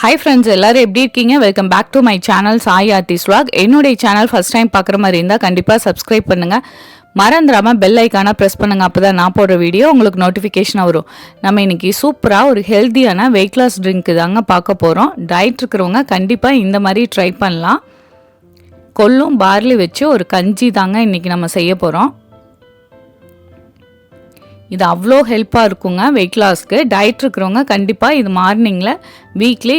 Hi friends எல்லோரும் எப்படி இருக்கீங்க? Welcome back to my channel Sai artist vlog. என்னுடைய சேனல் ஃபர்ஸ்ட் டைம் பார்க்குற மாதிரி இருந்தால் கண்டிப்பாக சப்ஸ்கிரைப் பண்ணுங்கள் மறந்துடாமல் பெல் ஐக்கான ப்ரெஸ் பண்ணுங்க. அப்போ தான் நான் போடுற வீடியோ உங்களுக்கு நோட்டிஃபிகேஷனாக வரும். நம்ம இன்றைக்கி சூப்பராக ஒரு ஹெல்த்தியான வெயிட் லாஸ் ட்ரிங்க்கு தாங்க பார்க்க போகிறோம் டயட் இருக்கிறவங்க கண்டிப்பாக இந்த மாதிரி ட்ரை பண்ணலாம். கொல்லும் பார்லி வச்சு ஒரு கஞ்சி தாங்க இன்னைக்கு நம்ம செய்ய போகிறோம் இது அவ்வளோ ஹெல்ப்பாக இருக்குங்க வெயிட் லாஸ்க்கு டயட் இருக்கிறவங்க கண்டிப்பாக இது மார்னிங்கில் weekly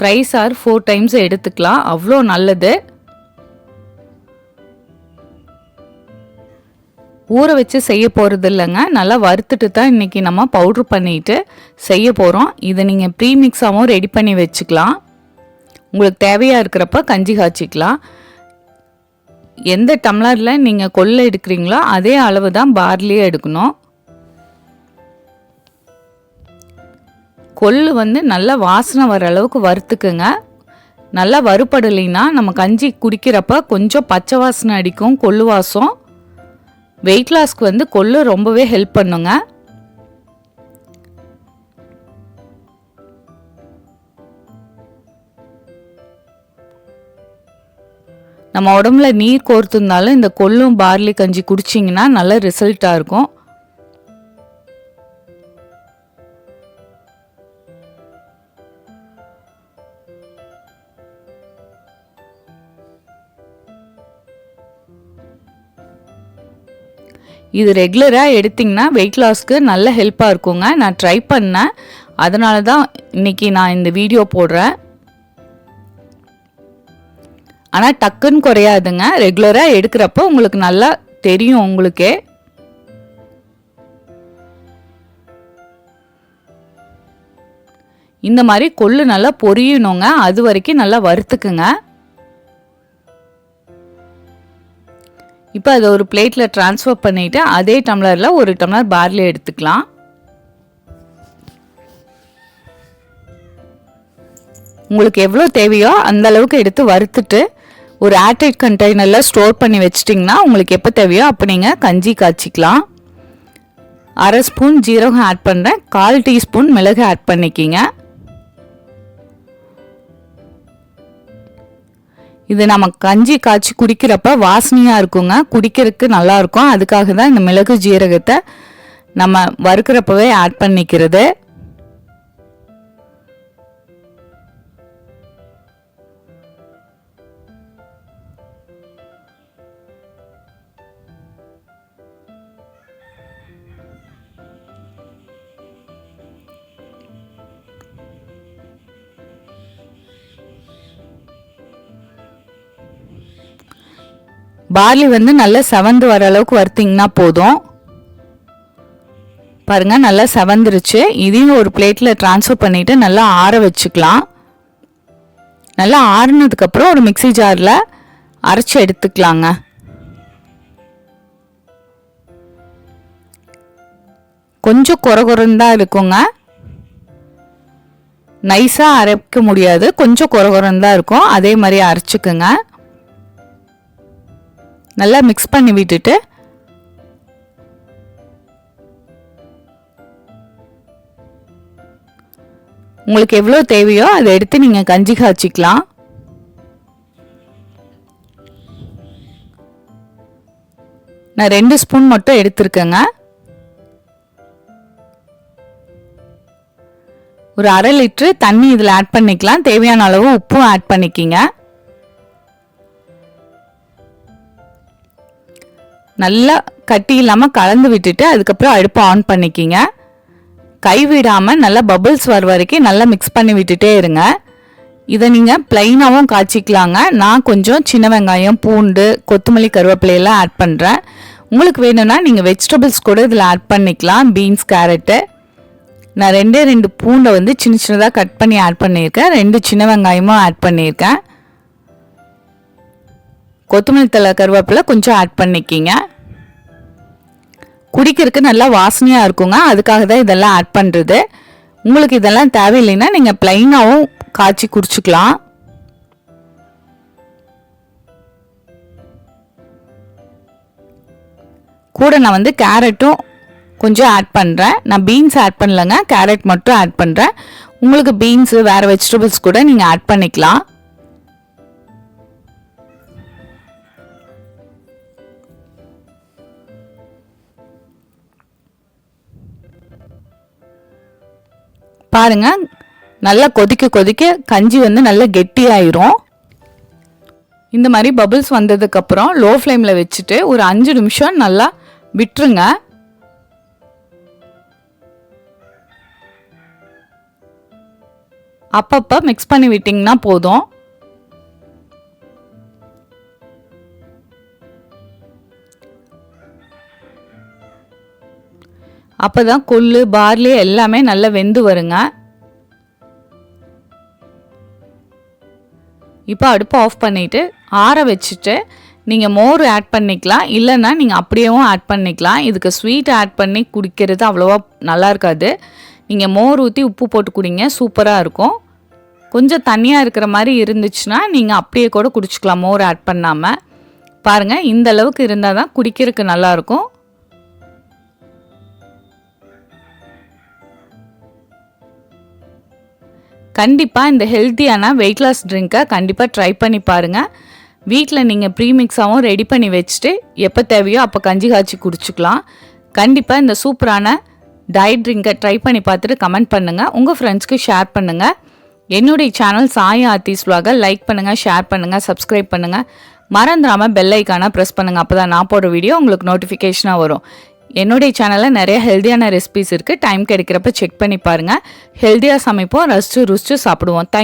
thrice or four times எடுத்துக்கலாம். அவ்வளோ நல்லது. ஊற வச்சு செய்ய போகிறது இல்லைங்க. நல்லா வறுத்துட்டு தான் இன்றைக்கி நம்ம பவுட்ரு பண்ணிட்டு செய்ய போகிறோம் இதை நீங்கள் ப்ரீமிக்ஸாகவும் ரெடி பண்ணி வச்சுக்கலாம். உங்களுக்கு தேவையாக இருக்கிறப்ப கஞ்சி காய்ச்சிக்கலாம். எந்த டம்ளரில் நீங்கள் கொள்ளை எடுக்கிறீங்களோ அதே அளவு தான் பார்லியே எடுக்கணும். கொள்ளு வந்து நல்லா வாசனை வர அளவுக்கு வறுத்துக்குங்க. நல்லா வறுபடலைன்னா நம்ம கஞ்சி குடிக்கிறப்ப கொஞ்சம் பச்சை வாசனை அடிக்கும் கொள்ளு வாசம். வெயிட் லாஸ்க்கு வந்து கொள்ளு ரொம்பவே ஹெல்ப் பண்ணுங்க. நம்ம உடம்புல நீர் கோர்த்துருந்தாலும் இந்த கொள்ளும் பார்லி கஞ்சி குடிச்சிங்கன்னா நல்ல ரிசல்ட்டாக இருக்கும். இது ரெகுலராக எடுத்திங்கன்னா வெயிட் லாஸ்க்கு நல்ல ஹெல்ப்பாக இருக்குங்க. நான் ட்ரை பண்ணேன். அதனால தான் இன்றைக்கி நான் இந்த வீடியோ போடுறேன். ஆனால் டக்குன்னு குறையாதுங்க. ரெகுலராக எடுக்கிறப்போ உங்களுக்கு நல்லா தெரியும் உங்களுக்கே. இந்த மாதிரி கொள்ளு நல்லா பொரியணுங்க. அது வரைக்கும் நல்லா வறுத்துக்குங்க. இப்போ அதை ஒரு பிளேட்டில் ட்ரான்ஸ்ஃபர் பண்ணிவிட்டு அதே டம்ளரில் ஒரு டம்ளர் பார்லி எடுத்துக்கலாம். உங்களுக்கு எவ்வளோ தேவையோ அந்த அளவுக்கு எடுத்து வறுத்துட்டு ஒரு ஏர்டைட் கண்டெய்னரில் ஸ்டோர் பண்ணி வச்சிட்டிங்கன்னா உங்களுக்கு எப்போ தேவையோ அப்போ நீங்கள் கஞ்சி காய்ச்சிக்கலாம். அரை ஸ்பூன் ஜீரகம் ஆட் பண்ணுறேன் கால் டீஸ்பூன் மிளகு ஆட் பண்ணிக்கிங்க. இது நம்ம கஞ்சி காய்ச்சி குடிக்கிறப்ப வாசனையாக இருக்குங்க. குடிக்கிறதுக்கு நல்லா இருக்கும். அதுக்காக தான் இந்த மிளகு ஜீரகத்தை நம்ம வறுக்கிறப்பவே ஆட் பண்ணிக்கிறது. பார்லி வந்து நல்லா செவந்து வர அளவுக்கு வறுத்திங்கன்னா போதும். பாருங்க நல்லா செவந்துருச்சு. இதையும் ஒரு பிளேட்டில் ட்ரான்ஸ்ஃபர் பண்ணிவிட்டு நல்லா ஆற வச்சுக்கலாம். நல்லா ஆறுனதுக்கப்புறம் ஒரு மிக்சி ஜாரில் அரைச்சி எடுத்துக்கலாங்க. கொஞ்சம் குறை குறைன்னு தான் இருக்குங்க. நைஸாக அரைக்க முடியாது. கொஞ்சம் குறை குறைன்னு தான் இருக்கும். அதே மாதிரி அரைச்சிக்குங்க. நல்லா மிக்ஸ் பண்ணி விட்டுட்டு உங்களுக்கு எவ்வளோ தேவையோ அதை எடுத்து நீங்கள் கஞ்சி காய்ச்சிக்கலாம். நான் ரெண்டு ஸ்பூன் மட்டும் எடுத்திருக்கேங்க. ஒரு அரை லிட்ரு தண்ணி இதில் ஆட் பண்ணிக்கலாம். தேவையான அளவு உப்பும் ஆட் பண்ணிக்கிங்க. நல்லா கட்டி இல்லாமல் கலந்து விட்டுட்டு அதுக்கப்புறம் அடுப்பை ஆன் பண்ணிக்கிங்க. கைவிடாமல் நல்லா பபுள்ஸ் வர வரைக்கும் நல்லா மிக்ஸ் பண்ணி விட்டுட்டே இருங்க. இதை நீங்கள் ப்ளைனாகவும் காய்ச்சிக்கலாங்க. நான் கொஞ்சம் சின்ன வெங்காயம் பூண்டு கொத்தமல்லி கருவேப்பிலையெல்லாம் ஆட் பண்ணுறேன் உங்களுக்கு வேணும்னா நீங்கள் வெஜிடபிள்ஸ் கூட இதில் ஆட் பண்ணிக்கலாம். பீன்ஸ் கேரட்டு நான் ரெண்டே ரெண்டு பூண்டை வந்து சின்ன சின்னதாக கட் பண்ணி ஆட் பண்ணியிருக்கேன். ரெண்டு சின்ன வெங்காயமும் ஆட் பண்ணியிருக்கேன். கொத்தமல்லி தலை கருவேப்பிலை கொஞ்சம் ஆட் பண்ணிக்கிங்க. குடிக்கிறதுக்கு நல்லா வாசனையாக இருக்குங்க. அதுக்காக தான் இதெல்லாம் ஆட் பண்ணுறது உங்களுக்கு இதெல்லாம் தேவையில்லைன்னா நீங்கள் ப்ளைனாகவும் காய்ச்சி குடிச்சிக்கலாம். கூட நான் வந்து கேரட்டும் கொஞ்சம் ஆட் பண்ணுறேன் நான் பீன்ஸ் ஆட் பண்ணலங்க. கேரட் மட்டும் ஆட் பண்ணுறேன் உங்களுக்கு பீன்ஸு வேறு வெஜிடபிள்ஸ் கூட நீங்கள் ஆட் பண்ணிக்கலாம். பாருங்க நல்லா கொதிக்க கொதிக்க கஞ்சி வந்து நல்லா கெட்டியாயிரும். இந்த மாதிரி பபுள்ஸ் வந்ததுக்கப்புறம் லோ ஃப்ளேமில் வச்சுட்டு ஒரு அஞ்சு நிமிஷம் நல்லா விட்டுருங்க. அப்பப்போ மிக்ஸ் பண்ணி விட்டிங்கன்னா போதும். அப்போ தான் கொள்ளு பார்லி எல்லாமே நல்லா வெந்து வருங்க. இப்போ அடுப்பு ஆஃப் பண்ணிவிட்டு ஆற வச்சுட்டு நீங்கள் மோர் ஆட் பண்ணிக்கலாம். இல்லைன்னா நீங்கள் அப்படியேவும் ஆட் பண்ணிக்கலாம். இதுக்கு ஸ்வீட் ஆட் பண்ணி குடிக்கிறது அவ்வளோவா நல்லா இருக்காது. நீங்கள் மோர் ஊற்றி உப்பு போட்டு குடிங்க சூப்பராக இருக்கும். கொஞ்சம் தண்ணியாக இருக்கிற மாதிரி இருந்துச்சுன்னா நீங்கள் அப்படியே கூட குடிச்சிக்கலாம் மோர் ஆட் பண்ணாமல் பாருங்கள் இந்த அளவுக்கு இருந்தால் தான் குடிக்கிறதுக்கு நல்லாயிருக்கும் கண்டிப்பாக இந்த ஹெல்த்தியான வெயிட் லாஸ் ட்ரிங்க்கை கண்டிப்பாக ட்ரை பண்ணி பாருங்கள் வீட்டில் நீங்கள் ப்ரீமிக்ஸாகவும் ரெடி பண்ணி வச்சுட்டு எப்போ தேவையோ அப்போ கஞ்சி காய்ச்சி குடிச்சிக்கலாம். கண்டிப்பாக இந்த சூப்பரான டயட் ட்ரிங்கை ட்ரை பண்ணி பார்த்துட்டு கமெண்ட் பண்ணுங்கள் உங்கள் ஃப்ரெண்ட்ஸ்க்கு ஷேர் பண்ணுங்கள் என்னுடைய சேனல் சாய் ஆர்த்திஸ் vlog-அ லைக் பண்ணுங்கள் ஷேர் பண்ணுங்கள் சப்ஸ்கிரைப் பண்ணுங்கள் மறந்துடாமல் பெல் ஐக்கானை ப்ரெஸ் பண்ணுங்கள் அப்போ தான் நான் போடுற வீடியோ உங்களுக்கு நோட்டிஃபிகேஷனாக வரும். என்னுடைய சேனலில் நிறைய ஹெல்த்தியான ரெசிபிஸ் இருக்குது டைம் கிடைக்கிறப்ப செக் பண்ணி பாருங்கள் ஹெல்த்தியாக சமைப்போம் ரசிச்சு ருசிச்சு சாப்பிடுவோம். தேங்க்